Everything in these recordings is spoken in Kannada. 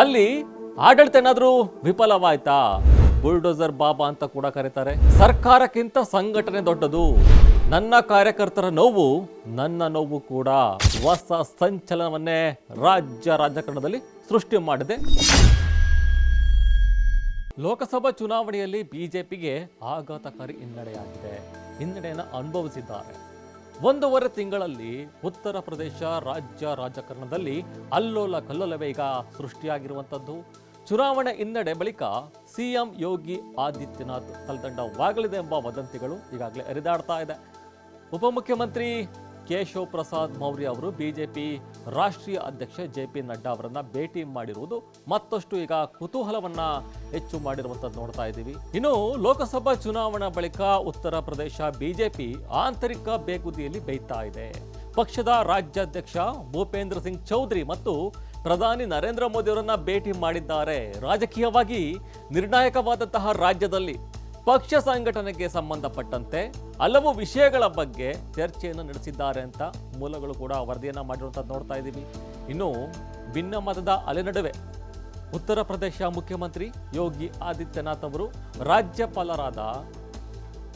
ಅಲ್ಲಿ ಆಡಳಿತ ಏನಾದರೂ ವಿಫಲವಾಯ್ತಾ? ಬುಲ್ಡೋಸರ್ ಬಾಬಾ ಅಂತ ಕೂಡ ಕರೀತಾರೆ. ಸರ್ಕಾರಕ್ಕಿಂತ ಸಂಘಟನೆ ದೊಡ್ಡದು. ನನ್ನ ಕಾರ್ಯಕರ್ತರ ನೋವು, ನನ್ನ ನೋವು ಕೂಡ ಹೊಸ ಸಂಚಲನವನ್ನೇ ರಾಜ್ಯ ರಾಜಕಾರಣದಲ್ಲಿ ಸೃಷ್ಟಿ ಮಾಡಿದೆ. ಲೋಕಸಭಾ ಚುನಾವಣೆಯಲ್ಲಿ ಬಿಜೆಪಿಗೆ ಆಘಾತಕಾರಿ ಹಿನ್ನಡೆಯಾಗಿದೆ. ಹಿನ್ನಡೆಯನ್ನು ಅನುಭವಿಸಿದ್ದಾರೆ. ಒಂದೂವರೆ ತಿಂಗಳಲ್ಲಿ ಉತ್ತರ ಪ್ರದೇಶ ರಾಜ್ಯ ರಾಜಕಾರಣದಲ್ಲಿ ಅಲ್ಲೋಲ ಕಲ್ಲೋಲವೇ ಈಗ ಸೃಷ್ಟಿಯಾಗಿರುವಂಥದ್ದು. ಚುನಾವಣೆ ಹಿನ್ನಡೆ ಬಳಿಕ ಸಿಎಂ ಯೋಗಿ ಆದಿತ್ಯನಾಥ್ ತಲೆದಂಡವಾಗಲಿದೆ ಎಂಬ ವದಂತಿಗಳು ಈಗಾಗಲೇ ಹರಿದಾಡ್ತಾ ಇದೆ. ಉಪಮುಖ್ಯಮಂತ್ರಿ ಕೇಶವ್ ಪ್ರಸಾದ್ ಮೌರ್ಯ ಅವರು ಬಿಜೆಪಿ ರಾಷ್ಟ್ರೀಯ ಅಧ್ಯಕ್ಷ ಜೆ ಪಿ ನಡ್ಡಾ ಅವರನ್ನು ಭೇಟಿ ಮಾಡಿರುವುದು ಮತ್ತಷ್ಟು ಈಗ ಕುತೂಹಲವನ್ನ ಹೆಚ್ಚು ಮಾಡಿರುವಂಥದ್ದು ನೋಡ್ತಾ ಇದ್ದೀವಿ. ಇನ್ನು ಲೋಕಸಭಾ ಚುನಾವಣಾ ಬಳಿಕ ಉತ್ತರ ಪ್ರದೇಶ ಬಿಜೆಪಿ ಆಂತರಿಕ ಬೇಗುದಿಯಲ್ಲಿ ಬೇಯ್ತಾ ಇದೆ. ಪಕ್ಷದ ರಾಜ್ಯಾಧ್ಯಕ್ಷ ಭೂಪೇಂದ್ರ ಸಿಂಗ್ ಚೌಧರಿ ಮತ್ತು ಪ್ರಧಾನಿ ನರೇಂದ್ರ ಮೋದಿ ಅವರನ್ನ ಭೇಟಿ ಮಾಡಿದ್ದಾರೆ. ರಾಜಕೀಯವಾಗಿ ನಿರ್ಣಾಯಕವಾದಂತಹ ರಾಜ್ಯದಲ್ಲಿ ಪಕ್ಷ ಸಂಘಟನೆಗೆ ಸಂಬಂಧಪಟ್ಟಂತೆ ಹಲವು ವಿಷಯಗಳ ಬಗ್ಗೆ ಚರ್ಚೆಯನ್ನು ನಡೆಸಿದ್ದಾರೆ ಅಂತ ಮೂಲಗಳು ಕೂಡ ವರದಿಯನ್ನು ಮಾಡಿರುವಂಥದ್ದು ನೋಡ್ತಾ ಇದ್ದೀವಿ. ಇನ್ನು ಭಿನ್ನಮತದ ಅಲೆ ನಡುವೆ ಉತ್ತರ ಪ್ರದೇಶ ಮುಖ್ಯಮಂತ್ರಿ ಯೋಗಿ ಆದಿತ್ಯನಾಥ್ ಅವರು ರಾಜ್ಯಪಾಲರಾದ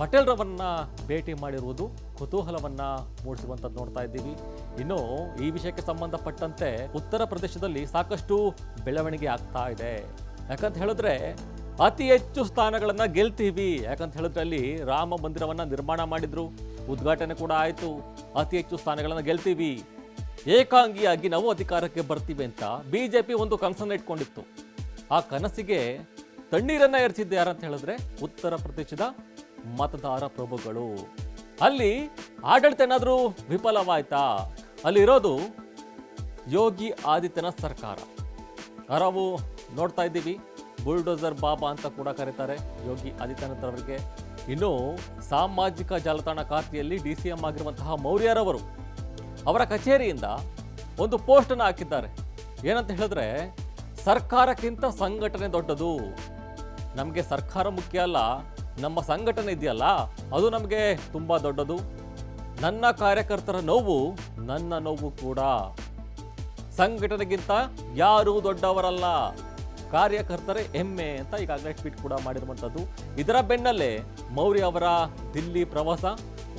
ಪಟೇಲ್ ರವರನ್ನ ಭೇಟಿ ಮಾಡಿರುವುದು ಕುತೂಹಲವನ್ನ ಮೂಡಿಸುವಂಥದ್ದು ನೋಡ್ತಾ ಇದ್ದೀವಿ. ಇನ್ನು ಈ ವಿಷಯಕ್ಕೆ ಸಂಬಂಧಪಟ್ಟಂತೆ ಉತ್ತರ ಪ್ರದೇಶದಲ್ಲಿ ಸಾಕಷ್ಟು ಬೆಳವಣಿಗೆ ಆಗ್ತಾ ಇದೆ. ಯಾಕಂತ ಹೇಳಿದ್ರೆ ಅತಿ ಹೆಚ್ಚು ಸ್ಥಾನಗಳನ್ನು ಗೆಲ್ತೀವಿ. ಯಾಕಂತ ಹೇಳಿದ್ರೆ ಅಲ್ಲಿ ರಾಮ ಮಂದಿರವನ್ನು ನಿರ್ಮಾಣ ಮಾಡಿದ್ರು. ಉದ್ಘಾಟನೆ ಕೂಡ ಆಯಿತು. ಅತಿ ಹೆಚ್ಚು ಸ್ಥಾನಗಳನ್ನು ಗೆಲ್ತೀವಿ. ಏಕಾಂಗಿಯಾಗಿ ನಾವು ಅಧಿಕಾರಕ್ಕೆ ಬರ್ತೀವಿ ಅಂತ ಬಿ ಜೆ ಪಿ ಒಂದು ಕನಸನ್ನು ಇಟ್ಕೊಂಡಿತ್ತು. ಆ ಕನಸಿಗೆ ತಣ್ಣೀರನ್ನು ಎರಚಿದ್ದು ಯಾರಂತ ಹೇಳಿದ್ರೆ ಉತ್ತರ ಪ್ರದೇಶದ ಮತದಾರ ಪ್ರಭುಗಳು. ಅಲ್ಲಿ ಆಡಳಿತ ಏನಾದರೂ ವಿಫಲವಾಯ್ತಾ? ಅಲ್ಲಿರೋದು ಯೋಗಿ ಆದಿತ್ಯನಾಥ್ ಸರ್ಕಾರ. ನಾವು ನೋಡ್ತಾ ಇದ್ದೀವಿ. ಬುಲ್ಡೋಸರ್ ಬಾಬಾ ಅಂತ ಕೂಡ ಕರೀತಾರೆ. ಯೋಗಿ ಆದಿತ್ಯನಾಥ್ ಅವರಿಗೆ ಇನ್ನು ಸಾಮಾಜಿಕ ಜಾಲತಾಣ ಖಾತೆಯಲ್ಲಿ ಡಿ ಸಿ ಎಂ ಆಗಿರುವಂತಹ ಮೌರ್ಯರವರು ಅವರ ಕಚೇರಿಯಿಂದ ಒಂದು ಪೋಸ್ಟನ್ನು ಹಾಕಿದ್ದಾರೆ. ಏನಂತ ಹೇಳಿದ್ರೆ, ಸರ್ಕಾರಕ್ಕಿಂತ ಸಂಘಟನೆ ದೊಡ್ಡದು. ನಮಗೆ ಸರ್ಕಾರ ಮುಖ್ಯ ಅಲ್ಲ, ನಮ್ಮ ಸಂಘಟನೆ ಇದೆಯಲ್ಲ, ಅದು ನಮಗೆ ತುಂಬ ದೊಡ್ಡದು. ನನ್ನ ಕಾರ್ಯಕರ್ತರ ನೋವು, ನನ್ನ ನೋವು ಕೂಡ. ಸಂಘಟನೆಗಿಂತ ಯಾರೂ ದೊಡ್ಡವರಲ್ಲ. ಕಾರ್ಯಕರ್ತರೇ ಹೆಮ್ಮೆ ಅಂತ ಈಗಾಗಲೇ ಟ್ವೀಟ್ ಕೂಡ ಮಾಡಿರುವಂಥದ್ದು ಇದರ ಬೆನ್ನಲ್ಲೇ ಮೌರ್ಯ ಅವರ ದಿಲ್ಲಿ ಪ್ರವಾಸ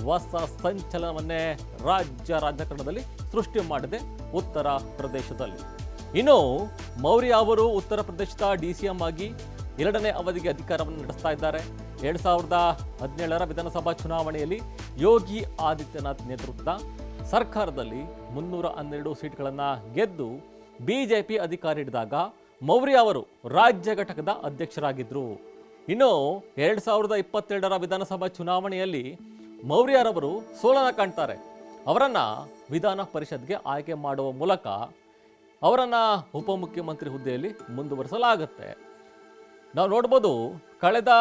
ಹೊಸ ಸಂಚಲನವನ್ನೇ ರಾಜ್ಯ ರಾಜಕಾರಣದಲ್ಲಿ ಸೃಷ್ಟಿ ಮಾಡಿದೆ ಉತ್ತರ ಪ್ರದೇಶದಲ್ಲಿ. ಇನ್ನು ಮೌರ್ಯ ಅವರು ಉತ್ತರ ಪ್ರದೇಶದ ಡಿ ಸಿ ಎಂ ಆಗಿ ಎರಡನೇ ಅವಧಿಗೆ ಅಧಿಕಾರವನ್ನು ನಡೆಸ್ತಾ ಇದ್ದಾರೆ. ಎರಡು ಸಾವಿರದ ಹದಿನೇಳರ ವಿಧಾನಸಭಾ ಚುನಾವಣೆಯಲ್ಲಿ ಯೋಗಿ ಆದಿತ್ಯನಾಥ್ ನೇತೃತ್ವದ ಸರ್ಕಾರದಲ್ಲಿ ಮುನ್ನೂರ ಹನ್ನೆರಡು ಸೀಟ್ಗಳನ್ನು ಗೆದ್ದು ಬಿಜೆಪಿ ಅಧಿಕಾರ ಹಿಡಿದಾಗ ಮೌರ್ಯ ಅವರು ರಾಜ್ಯ ಘಟಕದ ಅಧ್ಯಕ್ಷರಾಗಿದ್ದರು ಇನ್ನು ಎರಡು ಸಾವಿರದ ಇಪ್ಪತ್ತೆರಡರ ವಿಧಾನಸಭಾ ಚುನಾವಣೆಯಲ್ಲಿ ಮೌರ್ಯರವರು ಸೋಲನ ಕಾಣ್ತಾರೆ. ಅವರನ್ನು ವಿಧಾನ ಪರಿಷತ್ಗೆ ಆಯ್ಕೆ ಮಾಡುವ ಮೂಲಕ ಅವರನ್ನು ಉಪಮುಖ್ಯಮಂತ್ರಿ ಹುದ್ದೆಯಲ್ಲಿ ಮುಂದುವರಿಸಲಾಗುತ್ತೆ. ನಾವು ನೋಡ್ಬೋದು ಕಳೆದ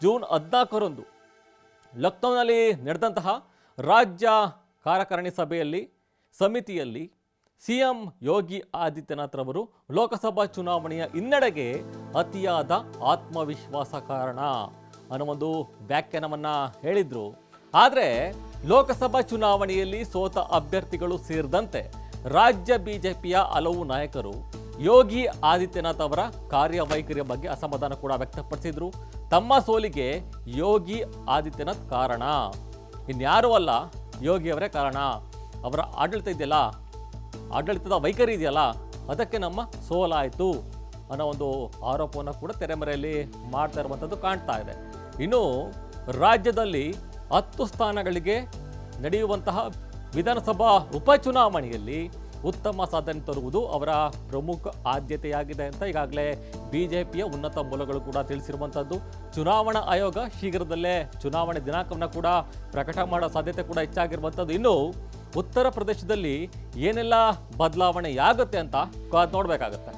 ಜೂನ್ ಹದಿನಾಲ್ಕರಂದು ಲಕ್ನೋನಲ್ಲಿ ನಡೆದಂತಹ ರಾಜ್ಯ ಕಾರ್ಯಕಾರಿಣಿ ಸಭೆಯಲ್ಲಿ ಸಮಿತಿಯಲ್ಲಿ ಸಿ ಎಂ ಯೋಗಿ ಆದಿತ್ಯನಾಥ್ ರವರು ಲೋಕಸಭಾ ಚುನಾವಣೆಯ ಹಿನ್ನಡೆಗೆ ಅತಿಯಾದ ಆತ್ಮವಿಶ್ವಾಸ ಕಾರಣ ಅನ್ನೋ ಒಂದು ವ್ಯಾಖ್ಯಾನವನ್ನು ಹೇಳಿದರು. ಆದರೆ ಲೋಕಸಭಾ ಚುನಾವಣೆಯಲ್ಲಿ ಸೋತ ಅಭ್ಯರ್ಥಿಗಳು ಸೇರಿದಂತೆ ರಾಜ್ಯ ಬಿಜೆಪಿಯ ಹಲವು ನಾಯಕರು ಯೋಗಿ ಆದಿತ್ಯನಾಥ್ ಅವರ ಕಾರ್ಯವೈಖರಿಯ ಬಗ್ಗೆ ಅಸಮಾಧಾನ ಕೂಡ ವ್ಯಕ್ತಪಡಿಸಿದರು. ತಮ್ಮ ಸೋಲಿಗೆ ಯೋಗಿ ಆದಿತ್ಯನಾಥ್ ಕಾರಣ. ಇನ್ಯಾರೂ ಅಲ್ಲ ಯೋಗಿಯವರೇ ಕಾರಣ. ಅವರ ಆಡಳಿತ ಇದೆಯಲ್ಲ? ಆಡಳಿತದ ವೈಖರಿ ಇದೆಯಲ್ಲ, ಅದಕ್ಕೆ ನಮ್ಮ ಸೋಲಾಯಿತು ಅನ್ನೋ ಒಂದು ಆರೋಪವನ್ನು ಕೂಡ ತೆರೆಮರೆಯಲ್ಲಿ ಮಾಡ್ತಾ ಇರುವಂಥದ್ದು ಕಾಣ್ತಾ ಇದೆ. ಇನ್ನು ರಾಜ್ಯದಲ್ಲಿ ಹತ್ತು ಸ್ಥಾನಗಳಿಗೆ ನಡೆಯುವಂತಹ ವಿಧಾನಸಭಾ ಉಪಚುನಾವಣೆಯಲ್ಲಿ ಉತ್ತಮ ಸಾಧನೆ ತರುವುದು ಅವರ ಪ್ರಮುಖ ಆದ್ಯತೆಯಾಗಿದೆ ಅಂತ ಈಗಾಗಲೇ ಬಿಜೆಪಿಯ ಉನ್ನತ ಮೂಲಗಳು ಕೂಡ ತಿಳಿಸಿರುವಂಥದ್ದು. ಚುನಾವಣಾ ಆಯೋಗ ಶೀಘ್ರದಲ್ಲೇ ಚುನಾವಣೆ ದಿನಾಂಕವನ್ನು ಕೂಡ ಪ್ರಕಟ ಮಾಡೋ ಸಾಧ್ಯತೆ ಕೂಡ ಹೆಚ್ಚಾಗಿರುವಂಥದ್ದು. ಇನ್ನು ಉತ್ತರ ಪ್ರದೇಶದಲ್ಲಿ ಏನೆಲ್ಲ ಬದಲಾವಣೆ ಆಗುತ್ತೆ ಅಂತ ಕಾದ್ ನೋಡಬೇಕಾಗತ್ತೆ.